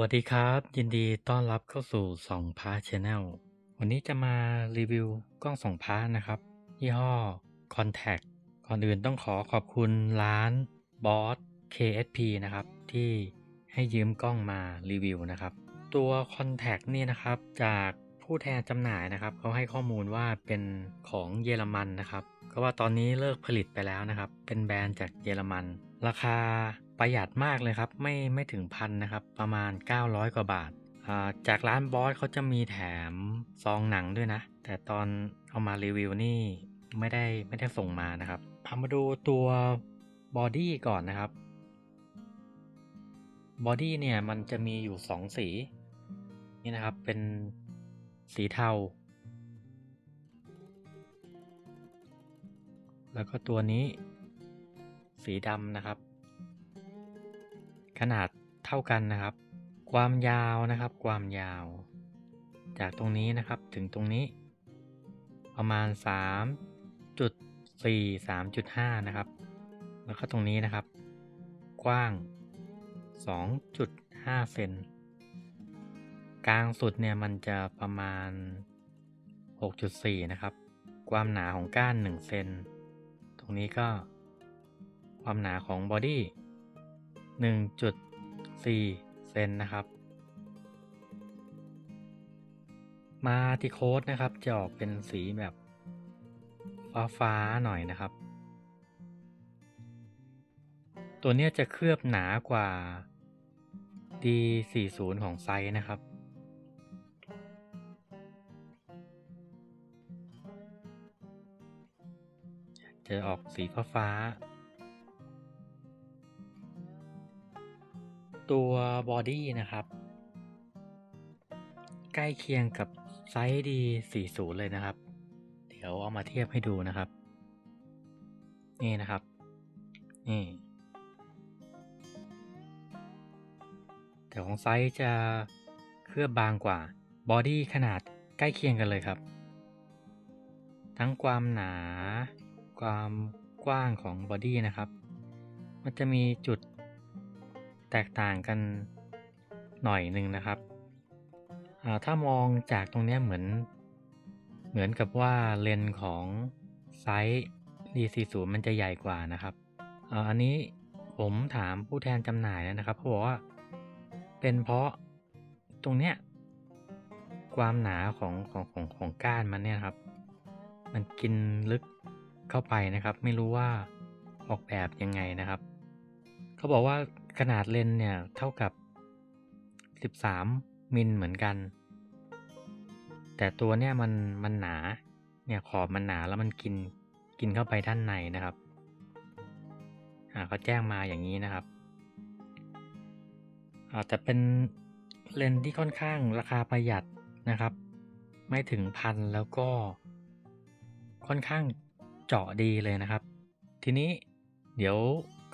วัสดีครับ ยินดีต้อนรับเข้าสู่สองพาร์ชแนลวันนี้จะมารีวิวกล้องสองพาร์นะครับ ยี่ห้อ Contact ก่อนอื่นต้องขอขอบคุณร้าน Boss KSP นะครับ ที่ให้ยืมกล้องมารีวิวนะครับ ตัว Contact นี่นะครับจากผู้แทนจำหน่ายนะครับเขาให้ข้อมูลว่าเป็นของเยอรมันนะครับก็ว่าตอนนี้เลิกผลิตไปแล้วนะครับ เป็นแบรนด์จากเยอรมัน ราคา ประหยัดมากเลยครับ ไม่ไม่ถึงพันนะครับ ประมาณ 900 กว่าบาท จากร้านบอสเขาจะมีแถมซองหนังด้วยนะ แต่ตอนเอามารีวิวนี่ไม่ได้ไม่ได้ส่งมานะครับพามาดูตัวบอดี้ก่อนนะครับ บอดี้เนี่ยมันจะมีอยู่ 2 สี นี่นะครับเป็นสีเทา แล้วก็ตัวนี้สีดำนะครับ ขนาดเท่ากันนะครับ ความยาวนะครับ ความยาว จากตรงนี้นะครับถึงตรงนี้ ประมาณ 3.4 3.5 นะครับ แล้วก็ตรงนี้นะครับ กว้าง 2.5 เซนกลางสุดเนี่ยมันจะประมาณ 6.4 นะครับ ความหนาของก้าน 1 เซน ตรงนี้ก็ความหนาของบอดี้ 1.4 เซนนะครับ มาที่โค้ดนะครับจะออกเป็นสีแบบฟ้าฟ้าหน่อยนะครับ ตัวเนี้ยจะเคลือบหนากว่า D40 ของไซส์นะครับจะออกสีฟ้าฟ้า ตัวบอดี้นะครับ ใกล้เคียงกับไซส์ D40 เลยนะครับ เดี๋ยวเอามาเทียบให้ดูนะครับ นี่นะครับ นี่ แต่ของไซส์จะเคลือบบางกว่า บอดี้ขนาดใกล้เคียงกันเลยครับ ทั้งความหนา ความกว้างของบอดี้นะครับ มันจะมีจุด แตกต่างกันหน่อยหนึ่งนะครับถ้ามองจากตรงนี้เหมือน เหมือนกับว่าเลนของไซส์ D40 มันจะใหญ่กว่านะครับอ,อันนี้ผมถามผู้แทนจำหน่ายแล้วนะครับเขาบอกว่าเป็นเพราะตรงเนี้ยความหนาของของของของก้านมันเนี่ยครับ มันกินลึกเข้าไปนะครับ ไม่รู้ว่าออกแบบยังไงนะครับ เขาบอกว่า ขนาดเลนเนี่ยเท่ากับ 13 มิลเหมือนกัน แต่ตัวเนี่ยมันมันหนา เนี่ยขอบมันหนาแล้วมันกินกินเข้าไปด้านในนะครับ อ่าเขาแจ้งมาอย่างนี้นะครับอ่าแต่เป็นเลนที่ค่อนข้างราคาประหยัดนะครับ ไม่ถึงพันแล้วก็ค่อนข้างเจาะดีเลยนะครับ ทีนี้เดี๋ยว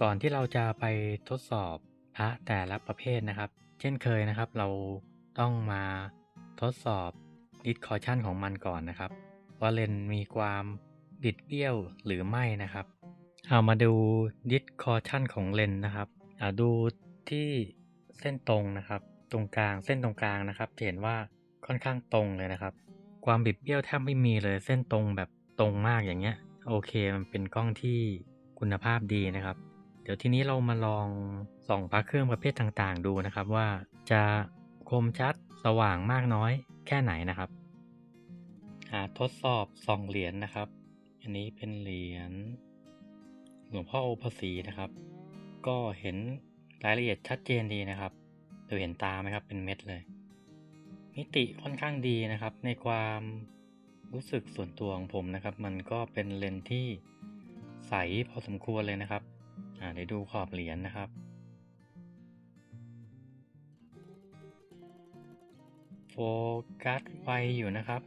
ก่อนที่เราจะไปทดสอบพระแต่ละประเภทนะครับ เช่นเคยนะครับ เราต้องมาทดสอบดิสคอชันของมันก่อนนะครับ ว่าเลนมีความบิดเบี้ยวหรือไม่นะครับ เอามาดูดิสคอชันของเลนนะครับดูที่เส้นตรงนะครับ ตรงกลางเส้นตรงกลางนะครับจะเห็นว่าค่อนข้างตรงเลยนะครับ ความบิดเบี้ยวแทบไม่มีเลยเส้นตรงแบบตรงมากอย่างเงี้ย โอเคมันเป็นกล้องที่คุณภาพดีนะครับ เดี๋ยวทีนี้เรามาลองส่องพระเครื่องประเภทต่างๆ ดูนะครับว่าจะคมชัดสว่างมากน้อยแค่ไหนนะครับอ่าทดสอบส่องเหรียญนะครับ อันนี้เป็นเหรียญหลวงพ่อโอภาสีนะครับ ก็เห็นรายละเอียดชัดเจนดีนะครับเดี๋ยวเห็นตาไหมครับเป็นเม็ดเลย มิติค่อนข้างดีนะครับ ในความรู้สึกส่วนตัวของผมนะครับ มันก็เป็นเลนที่ใสพอสมควรเลยนะครับ อ่าเดี๋ยวดูขอบเหรียญนะครับ โฟกัสไวอยู่นะครับ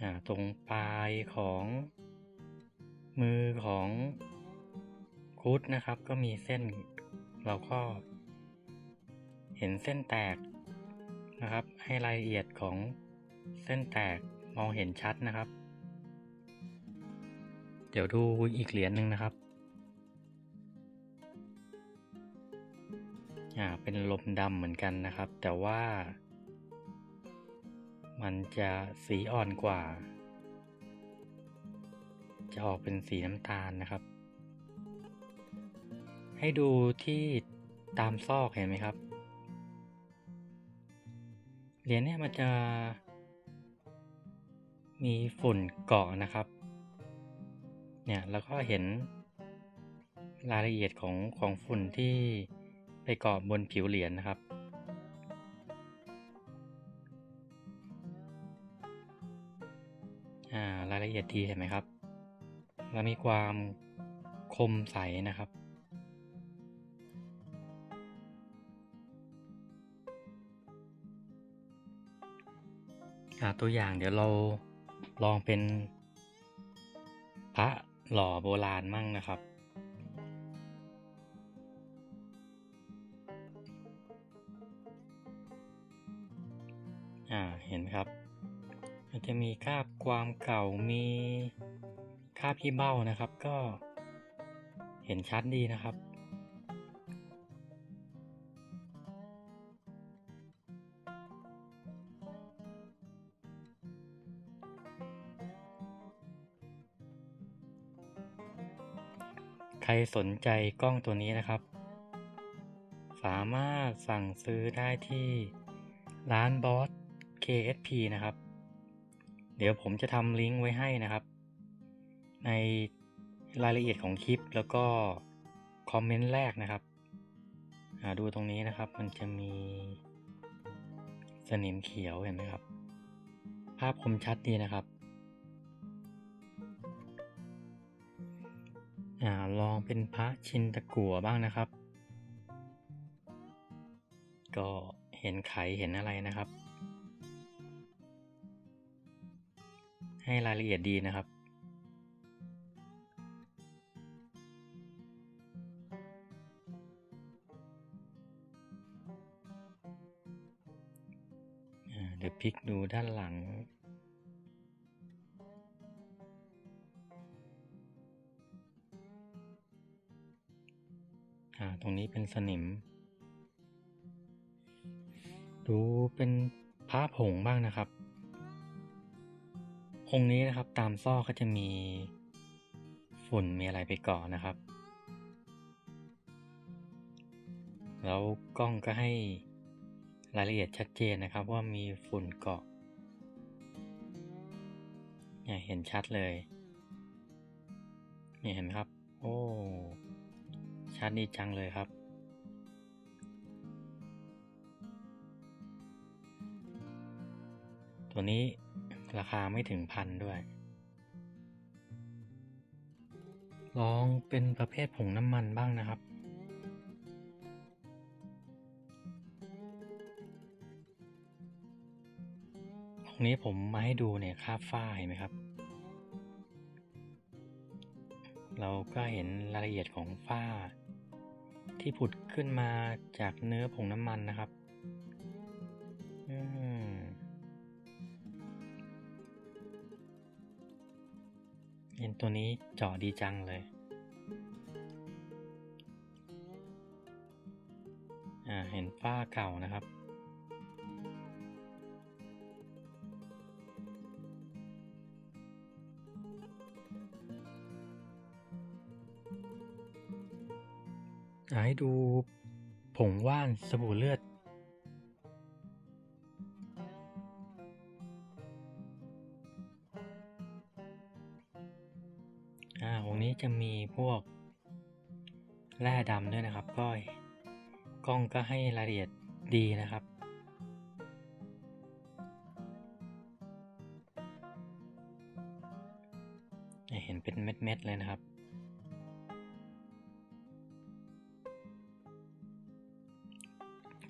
อ่าตรงปลายของมือของคุดนะครับ ก็มีเส้นเราก็เห็นเส้นแตกนะครับ ให้รายละเอียดของเส้นแตกมองเห็นชัดนะครับ เดี๋ยวดูอีกเหรียญหนึ่งนะครับอ่าเป็นลมดำเหมือนกันนะครับ แต่ว่า มันจะสีอ่อนกว่า จะออกเป็นสีน้ำตาลนะครับ ให้ดูที่ตามซอกเห็นไหมครับ เหรียญเนี่ยมันจะมีฝุ่นเกาะนะครับ เนี่ยแล้วก็เห็นรายละเอียดของของฝุ่นที่ไปเกาะบนผิวเหรียญนะครับ อ่ารายละเอียดดีเห็นไหมครับและมีความคมใสนะครับอ่าตัวอย่างเดี๋ยวเราลองเป็นพระ หล่อโบราณมั่งนะครับ อ่า เห็นไหมครับ มันจะมีคาบความเก่า มีคาบที่เบ้านะครับ ก็เห็นชัดดีนะครับ ใครสนใจกล้องตัวนี้นะครับ สามารถสั่งซื้อได้ที่ร้านบอส KSP นะครับ เดี๋ยวผมจะทำลิงก์ไว้ให้นะครับ ในรายละเอียดของคลิปแล้วก็คอมเมนต์แรกนะครับดูตรงนี้นะครับมันจะมีสนิมเขียวเห็นไหมครับ ภาพคมชัดดีนะครับ อ่าลองเป็นพระชินตะกัวบ้างนะครับ ก็เห็นไขเห็นอะไรนะครับ ให้รายละเอียดดีนะครับเดี๋ยวพลิกดูด้านหลังาตรงนี้เป็นสนิม ดูเป็นผ้าผงบ้างนะครับ องค์นี้นะครับตามซอกก็จะมีฝุ่นมีอะไรไปเกาะนะครับ แล้วกล้องก็ให้รายละเอียดชัดเจนนะครับว่ามีฝุ่นเกาะเนี่ยเห็นชัดเลยนี่เห็นไหมครับ โอ้ ชัดดีจังเลยครับ ตัวนี้ราคาไม่ถึงพันด้วย ลองเป็นประเภทผงน้ำมันบ้างนะครับ ตรงนี้ผมมาให้ดูเนี่ยคราฝ้าเห็นไหมครับเราก็เห็นรายละเอียดของฝ้า ที่ผุดขึ้นมาจากเนื้อผงน้ำมันนะครับอืมเห็นตัวนี้เจาะดีจังเลย อ่า เห็นฝ้าเก่านะครับ ให้ดูผงว่านสบู่เลือด อ่าองนี้จะมีพวกแร่ดำด้วยนะครับ ก็กล้องก็ให้รายละเอียดดีนะครับเห็นเป็นเม็ดๆเลยนะครับ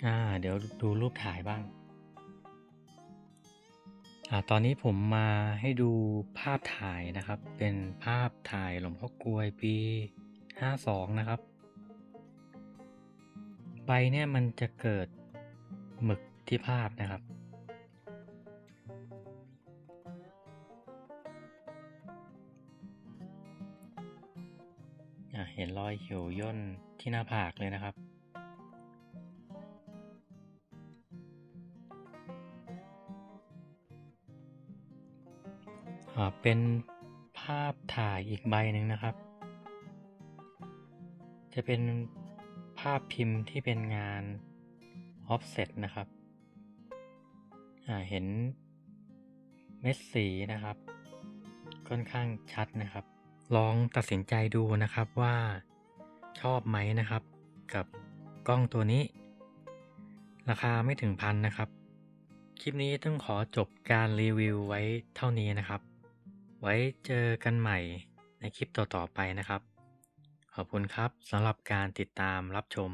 อ่า เดี๋ยวดูรูปถ่ายบ้าง อ่า ตอนนี้ผมมาให้ดูภาพถ่ายนะครับ เป็นภาพถ่ายหลวงพ่อกลวยปีห้าสองนะครับ ใบเนี่ยมันจะเกิดหมึกที่ภาพนะครับอ่าเห็นรอยเหี่ยวย่นที่หน้าผากเลยนะครับ เป็นภาพถ่ายอีกใบหนึ่งนะครับ จะเป็นภาพพิมพ์ที่เป็นงาน offset นะครับอ่าเห็นเม็ดสีนะครับ ค่อนข้างชัดนะครับ ลองตัดสินใจดูนะครับว่าชอบไหมนะครับ กับกล้องตัวนี้ ราคาไม่ถึงพันนะครับ คลิปนี้ต้องขอจบการรีวิวไว้เท่านี้นะครับ ไว้เจอกันใหม่ในคลิปต่อๆไปนะครับ ขอบคุณครับสำหรับการติดตามรับชม